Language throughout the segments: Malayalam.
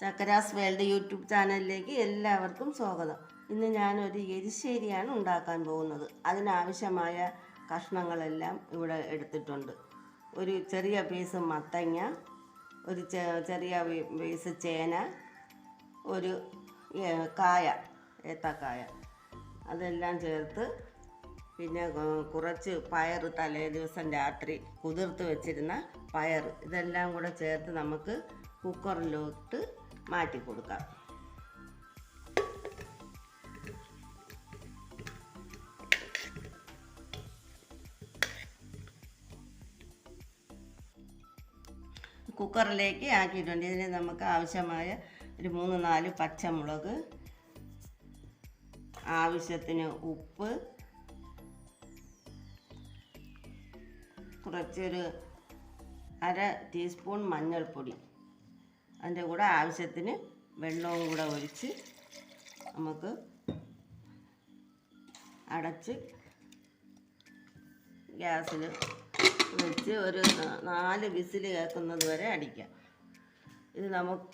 ചക്കരാസ് വേൾഡ് യൂട്യൂബ് ചാനലിലേക്ക് എല്ലാവർക്കും സ്വാഗതം. ഇന്ന് ഞാനൊരു എരിശ്ശേരിയാണ് ഉണ്ടാക്കാൻ പോകുന്നത്. അതിനാവശ്യമായ കഷ്ണങ്ങളെല്ലാം ഇവിടെ എടുത്തിട്ടുണ്ട്. ഒരു ചെറിയ പീസ് മത്തങ്ങ ഒരു ചെറിയ പീസ് ചേന ഒരു കായ ഏത്തക്കായ. അതെല്ലാം ചേർത്ത് പിന്നെ കുറച്ച് പയർ തലേ ദിവസം രാത്രി കുതിർത്ത് വെച്ചിരുന്ന പയർ ഇതെല്ലാം കൂടെ ചേർത്ത് നമുക്ക് കുക്കറിലോട്ട് മാറ്റി കൊടുക്കാം. കുക്കറിലേക്ക് ആക്കിയിട്ടുണ്ട്. ഇതിന് നമുക്ക് ആവശ്യമായ ഒരു മൂന്ന് നാല് പച്ചമുളക് ആവശ്യത്തിന് ഉപ്പ് കുറച്ചൊരു അര ടീസ്പൂൺ മഞ്ഞൾപ്പൊടി. അതിന്റെ കൂടെ ആവശ്യത്തിന് വെള്ളവും കൂടെ ഒഴിച്ച് നമുക്ക് അടച്ച് ഗ്യാസിൽ വെച്ച് ഒരു നാല് വിസിൽ കേൾക്കുന്നത് വരെ അടിക്കാം. ഇത് നമുക്ക്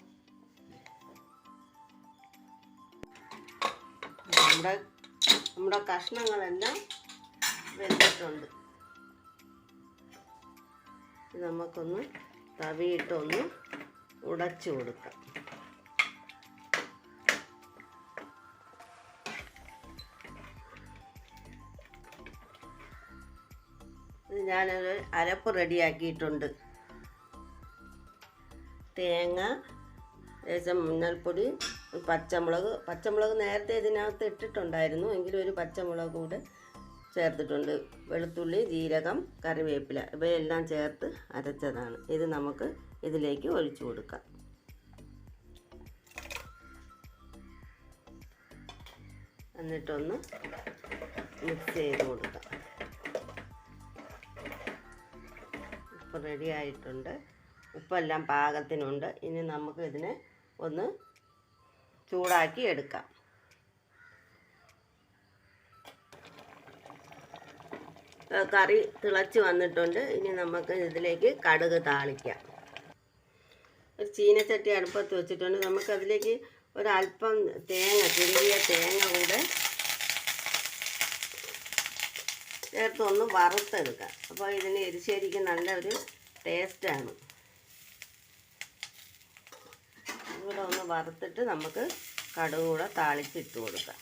നമ്മുടെ നമ്മുടെ കഷ്ണങ്ങളെല്ലാം വെച്ചിട്ടുണ്ട് ഇത് നമുക്കൊന്ന് തവിയിട്ടൊന്ന് ഉടച്ചു കൊടുക്കാം. ഞാനൊരു അരപ്പ് റെഡിയാക്കിയിട്ടുണ്ട്. തേങ്ങ ലേശം മഞ്ഞൾപ്പൊടി പച്ചമുളക്. പച്ചമുളക് നേരത്തെ ഇതിനകത്ത് ഇട്ടിട്ടുണ്ടായിരുന്നു. എങ്കിലും ഒരു പച്ചമുളക് കൂടെ ചേർത്തിട്ടുണ്ട്. വെളുത്തുള്ളി ജീരകം കറിവേപ്പില. ഇവയെല്ലാം ചേർത്ത് അരച്ചതാണ്. ഇത് നമുക്ക് ഇതിലേക്ക് ഒഴിച്ചു കൊടുക്കാം. എന്നിട്ടൊന്ന് മിക്സ് ചെയ്ത് കൊടുക്കാം. ഉപ്പ് റെഡി ആയിട്ടുണ്ട്. ഉപ്പെല്ലാം പാകത്തിനുണ്ട്. ഇനി നമുക്ക് ഇതിനെ ഒന്ന് ചൂടാക്കി എടുക്കാം. കറി തിളച്ച് വന്നിട്ടുണ്ട്. ഇനി നമുക്ക് ഇതിലേക്ക് കടുക് താളിക്കാം. ഒരു ചീനച്ചട്ടി അടുപ്പത്ത് വെച്ചിട്ടുണ്ട്. നമുക്കതിലേക്ക് ഒരല്പം തേങ്ങ ചെറിയ തേങ്ങ കൂടെ ചേർത്തൊന്ന് വറുത്തെടുക്കാം. അപ്പോൾ ഇതിന് എരിശ്ശേരിക്ക് നല്ലൊരു ടേസ്റ്റാണ്. ഇവിടെ ഒന്ന് വറുത്തിട്ട് നമുക്ക് കടുകൂടെ കൂടെ താളിച്ചിട്ട് കൊടുക്കാം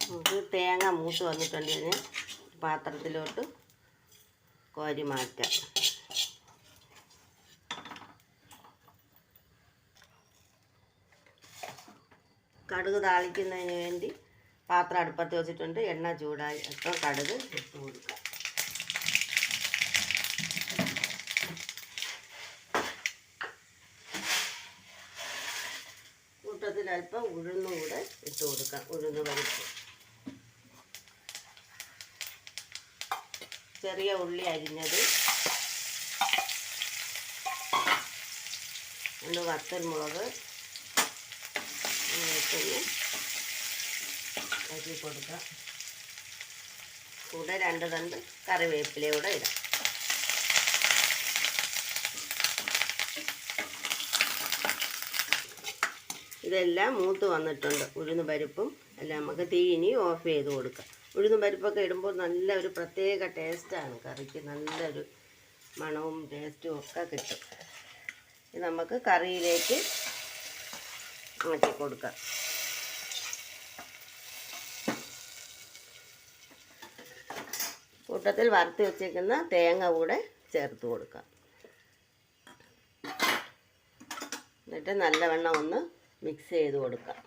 നമുക്ക് തേങ്ങ മൂത്ത് വന്നിട്ടുണ്ട് ഇതിന് പാത്രത്തിലോട്ട് കോരി മാറ്റാം. കടുക് താളിക്കുന്നതിന് വേണ്ടി പാത്രം അടുപ്പത്ത് വെച്ചിട്ടുണ്ട്. എണ്ണ ചൂടായി. അപ്പോൾ കടുക് ഇട്ട് കൊടുക്കാം. കൂട്ടത്തിൽ അല്പം ഉഴുന്നുകൂടെ ഇട്ട് കൊടുക്കാം. ഉഴുന്ന് പരിപ്പ് ചെറിയ ഉള്ളി അരിഞ്ഞത്. രണ്ട് വത്തൽമുളക് മുളക് അരി കൊടുക്കാം കൂടെ രണ്ട് തണ്ട് കറിവേപ്പിലയൂടെ ഇടാം. ഇതെല്ലാം മൂത്ത് വന്നിട്ടുണ്ട്. ഉഴുന്ന് പരിപ്പും എല്ലാം നമുക്ക് തീ ഇനി ഓഫ് ചെയ്ത് കൊടുക്കാം. ഉഴുന്ന് പരിപ്പൊക്കെ ഇടുമ്പോൾ നല്ല ഒരു പ്രത്യേക ടേസ്റ്റാണ് കറിക്ക് നല്ലൊരു മണവും ടേസ്റ്റും ഒക്കെ കിട്ടും. ഇത് നമുക്ക് കറിയിലേക്ക് മാറ്റി കൊടുക്കാം കൂട്ടത്തിൽ വറുത്തി വെച്ചേക്കുന്ന തേങ്ങ കൂടെ ചേർത്ത് കൊടുക്കാം. എന്നിട്ട് നല്ലവണ്ണം ഒന്ന് മിക്സ് ചെയ്ത് കൊടുക്കാം.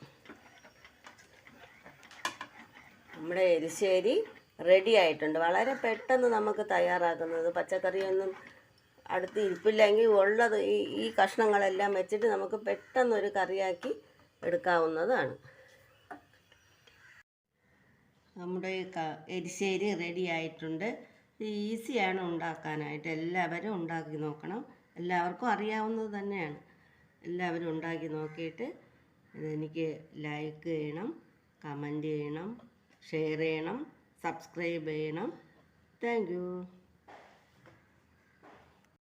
നമ്മുടെ എരിശ്ശേരി റെഡി ആയിട്ടുണ്ട്. വളരെ പെട്ടെന്ന് നമുക്ക് തയ്യാറാക്കുന്നത്. പച്ചക്കറിയൊന്നും അടുത്ത് ഇരിപ്പില്ലെങ്കിൽ ഉള്ളത് ഈ ഈ കഷ്ണങ്ങളെല്ലാം വെച്ചിട്ട് നമുക്ക് പെട്ടെന്ന് ഒരു കറിയാക്കി എടുക്കാവുന്നതാണ്. നമ്മുടെ എരിശ്ശേരി റെഡി ആയിട്ടുണ്ട്. ഈസിയാണ് ഉണ്ടാക്കാനായിട്ട്. എല്ലാവരും ഉണ്ടാക്കി നോക്കണം. എല്ലാവർക്കും അറിയാവുന്നത് തന്നെയാണ്. എല്ലാവരും ഉണ്ടാക്കി നോക്കിയിട്ട് എനിക്ക് ലൈക്ക് ചെയ്യണം കമന്റ് ചെയ്യണം. ഷെയർ ചെയ്യണം സബ്സ്ക്രൈബ് ചെയ്യണം. താങ്ക്